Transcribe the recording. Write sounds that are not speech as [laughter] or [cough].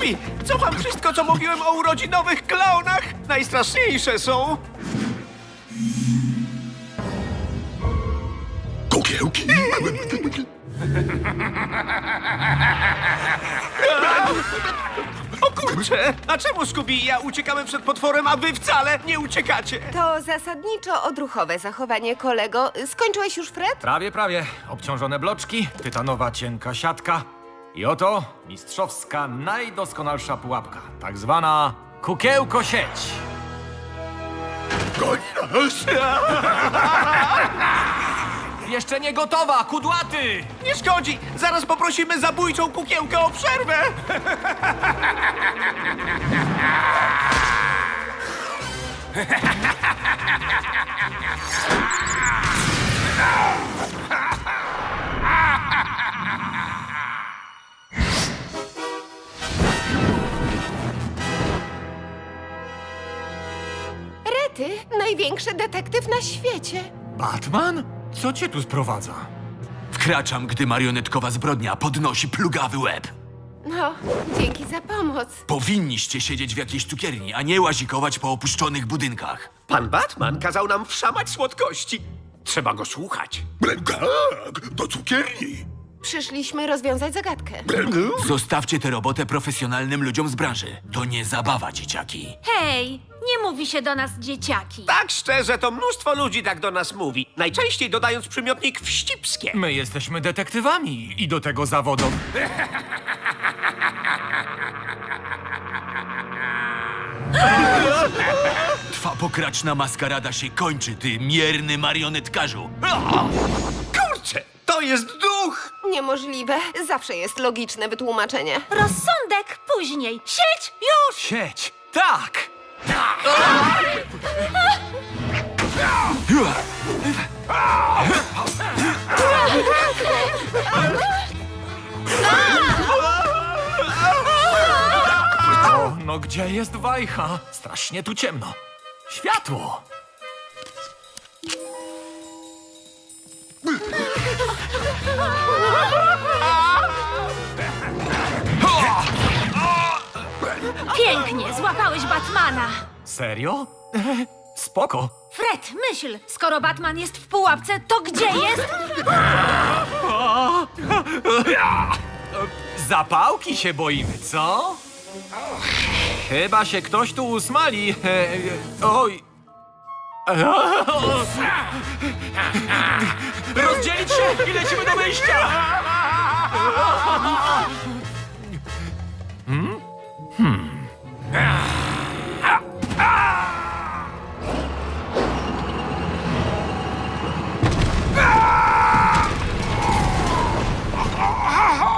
Skubi, cofam wszystko, co mówiłem o urodzinowych klaunach. Najstraszniejsze są... Kukiełki? O kurczę! A czemu Skubi i ja uciekamy przed potworem, a wy wcale nie uciekacie? To zasadniczo odruchowe zachowanie, kolego. Skończyłeś już, Fred? Prawie, prawie. Obciążone bloczki, tytanowa cienka siatka. I oto mistrzowska, najdoskonalsza pułapka. Tak zwana kukiełko sieć. Goni nas! Jeszcze nie gotowa, kudłaty! Nie szkodzi! Zaraz poprosimy zabójczą kukiełkę o przerwę! Rety, największy detektyw na świecie. Batman? Co cię tu sprowadza? Wkraczam, gdy marionetkowa zbrodnia podnosi plugawy łeb. No, dzięki za pomoc. Powinniście siedzieć w jakiejś cukierni, a nie łazikować po opuszczonych budynkach. Pan Batman kazał nam wszamać słodkości. Trzeba go słuchać. Tak, do cukierni. Przyszliśmy rozwiązać zagadkę. Zostawcie tę robotę profesjonalnym ludziom z branży. To nie zabawa, dzieciaki. Hej, nie mówi się do nas dzieciaki. Tak szczerze, to mnóstwo ludzi tak do nas mówi. Najczęściej dodając przymiotnik wścibskie. My jesteśmy detektywami i do tego zawodowi. Twa pokraczna maskarada się kończy, ty mierny marionetkarzu. Kurczę, to jest duch! Niemożliwe. Zawsze jest logiczne wytłumaczenie. Rozsądek później. Sieć już! Sieć! Tak! O, no gdzie jest wajcha? Strasznie tu ciemno. Światło! Pięknie, złapałeś Batmana. Serio? [laughs] Spoko. Fred, myśl, skoro Batman jest w pułapce, to gdzie jest? [laughs] Zapałki się boimy, co? Chyba się ktoś tu usmali. E, [laughs] e, Oj. Rozdzielić się i lecimy do wyjścia! Hmm?